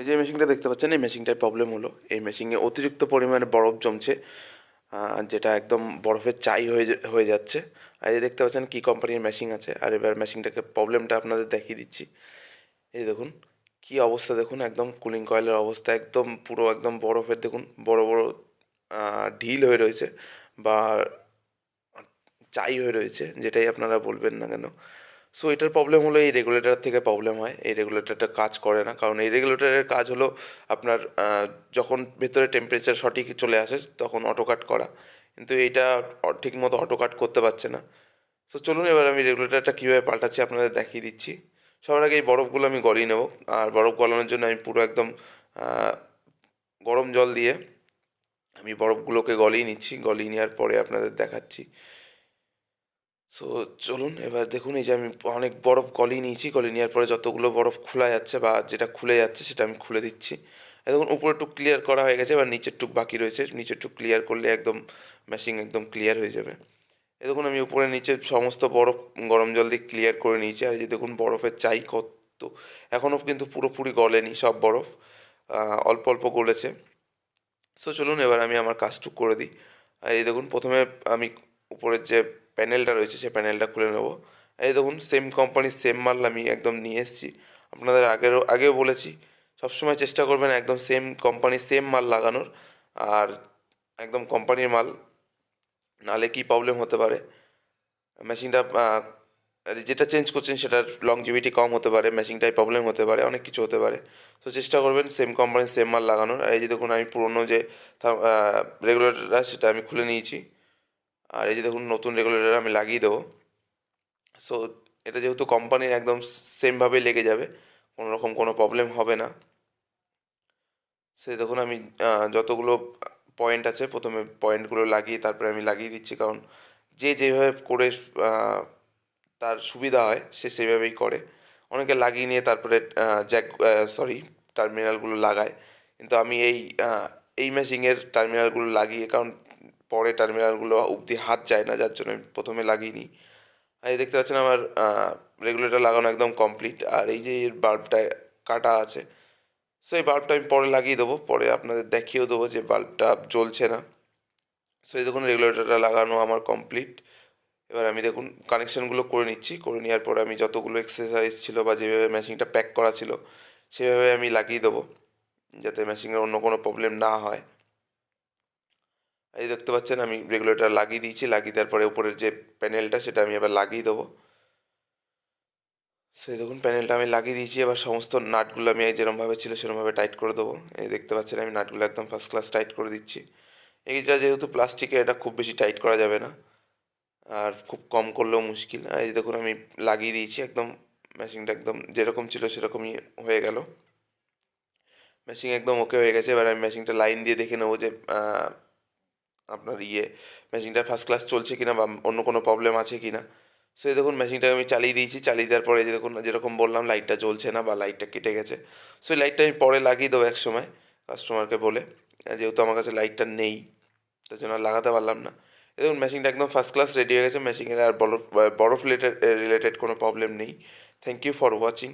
এই যে মেশিনটা দেখতে পাচ্ছেন, এই মেশিনটায় প্রবলেম হলো। এই মেশিনে অতিরিক্ত পরিমাণে বরফ জমছে যেটা একদম বরফের চাই হয়ে হয়ে যাচ্ছে। আর এই দেখতে পাচ্ছেন কী কোম্পানির মেশিন আছে। আর এবার মেশিনটাকে প্রবলেমটা আপনাদের দেখিয়ে দিচ্ছি। এই দেখুন, কি অবস্থা দেখুন, একদম কুলিং কয়েলের অবস্থা, একদম পুরো একদম বরফের, দেখুন, বড় বড় ঢিল হয়ে রয়েছে বা চাই হয়ে রয়েছে, যেটাই আপনারা বলবেন না কেন। সো এটার প্রবলেম হলো এই রেগুলেটর থেকে প্রবলেম হয়। এই রেগুলেটরটা কাজ করে না। কারণ এই রেগুলেটরের কাজ হলো আপনার যখন ভেতরে টেম্পারেচার সঠিক চলে আসে, তখন অটো কাট করা। কিন্তু এইটা ঠিক মতো অটো কাট করতে পারছে না। সো চলুন এবার আমি রেগুলেটরটা কীভাবে পাল্টাচ্ছি আপনাদের দেখিয়ে দিচ্ছি। সবার আগে এই বরফগুলো আমি গলিয়ে নেব। আর বরফ গলানোর জন্য আমি পুরো একদম গরম জল দিয়ে আমি বরফগুলোকে গলিয়ে নিচ্ছি। গলিয়ে নেওয়ার পরে আপনাদের দেখাচ্ছি। সো চলুন, এবার দেখুন, এই যে আমি অনেক বরফ গলিয়ে নিয়েছি গলিয়ে নেওয়ার পরে যতগুলো বরফ খোলা যাচ্ছে বা যেটা খুলে যাচ্ছে সেটা আমি খুলে দিচ্ছি। দেখুন, উপরে টুক ক্লিয়ার করা হয়ে গেছে, এবার নিচের টুক বাকি রয়েছে, নিচের টুক ক্লিয়ার করলে একদম মেশিন একদম ক্লিয়ার হয়ে যাবে। এ দেখুন, আমি উপরে নিচে সমস্ত বরফ গরম জল দিয়ে ক্লিয়ার করে নিয়েছি, আর এই যে দেখুন, বরফের চাই কত। এখনও কিন্তু পুরোপুরি গলেনি সব বরফ অল্প অল্প গলেছে। সো চলুন, এবার আমি আমার কাজটুক করে দিই। আর এই দেখুন, প্রথমে আমি উপরের যে প্যানেলটা রয়েছে, সেই প্যানেলটা খুলে নেব। এই দেখুন সেম কোম্পানির সেম মাল আমি একদম নিয়ে এসেছি। আপনাদের আগেরও, আগেও বলেছি, সবসময় চেষ্টা করবেন একদম সেম কোম্পানির সেম মাল লাগানোর। আর একদম কোম্পানির মাল নালে কী প্রবলেম হতে পারে? মেশিনটা যেটা চেঞ্জ করছেন সেটার লংজিভিটি কম হতে পারে মেশিনটায় প্রবলেম হতে পারে, অনেক কিছু হতে পারে। তো চেষ্টা করবেন সেম কোম্পানির সেম মাল লাগানোর। আর এই যে দেখুন, আমি পুরনো যে রেগুলেটর সেটা আমি খুলে নিয়েছি। আর এই যে দেখুন, নতুন রেগুলেটর আমি লাগিয়ে দেবো। সো এটা যেহেতু কোম্পানির একদম সেমভাবে লেগে যাবে কোনো রকম কোনো প্রবলেম হবে না। সে দেখুন, আমি যতগুলো পয়েন্ট আছে, প্রথমে পয়েন্টগুলো লাগিয়ে, তারপরে আমি লাগিয়ে দিচ্ছি। কারণ যে যেভাবে করে তার সুবিধা হয়, সে সেভাবেই করে। অনেকে লাগিয়ে নিয়ে তারপরে জ্যাক সরি টার্মিনালগুলো লাগায়। কিন্তু আমি এই এই মেশিনের টার্মিনালগুলো লাগিয়ে, কারণ পরে টার্মিনালগুলো অবধি হাত যায় না, যার জন্য আমি প্রথমে লাগিয়ে আর এই দেখতে পাচ্ছেন আমার রেগুলেটর লাগানো একদম কমপ্লিট আর এই যে এর বাল্বটা কাটা আছে সো এই বাল্বটা আমি পরে লাগিয়ে দেবো। পরে আপনাদের দেখিয়েও দেবো যে বাল্বটা জ্বলছে না। সো এই দেখুন রেগুলেটরটা লাগানো আমার কমপ্লিট এবার আমি দেখুন কানেকশানগুলো করে নিচ্ছি। করে নেওয়ার পরে আমি যতগুলো এক্সারসাইজ ছিল বা যেভাবে মেশিনটা প্যাক করা ছিল, সেভাবে আমি লাগিয়ে দেবো, যাতে মেশিনের অন্য কোনো প্রবলেম না হয়। এই দেখতে পাচ্ছেন, আমি রেগুলেটার লাগিয়ে দিয়েছি, লাগিয়ে দেওয়ার পরে উপরের যে প্যানেলটা সেটা আমি এবার লাগিয়ে দেবো। সেই দেখুন প্যানেলটা আমি লাগিয়ে দিয়েছি, এবার সমস্ত নাটগুলো আমি যেরমভাবে ছিল, সেরমভাবে টাইট করে দেবো। এই দেখতে পাচ্ছেন, আমি নাটগুলো একদম ফার্স্ট ক্লাস টাইট করে দিচ্ছি। এইটা যেহেতু প্লাস্টিকের এটা খুব বেশি টাইট করা যাবে না। আর খুব কম করলেও মুশকিল। এই দেখুন, আমি লাগিয়ে দিয়েছি, একদম মেশিনটা একদম যেরকম ছিল, সেরকমই হয়ে গেল। মেশিন একদম ওকে হয়ে গেছে। এবার আমি মেশিনটা লাইন দিয়ে দেখে নেব যে আপনার ইয়ে মেশিনটা ফার্স্ট ক্লাস চলছে কিনা বা অন্য কোনো প্রবলেম আছে কিনা। সো দেখুন মেশিনটাকে আমি চালিয়ে দিয়েছি, চালিয়ে দেওয়ার পরে যে দেখুন, যেরকম বললাম লাইটটা জ্বলছে না বা লাইটটা কেটে গেছে। সো এই লাইটটা আমি পরে লাগিয়ে দেবো এক সময় কাস্টমারকে বলে যেহেতু আমার কাছে লাইটটা নেই, তার জন্য আর লাগাতে পারলাম না। দেখুন মেশিনটা একদম ফার্স্ট ক্লাস রেডি হয়ে গেছে মেশিনের আর বরফ বরফ রিলেটেড কোনো প্রবলেম নেই। Thank you for watching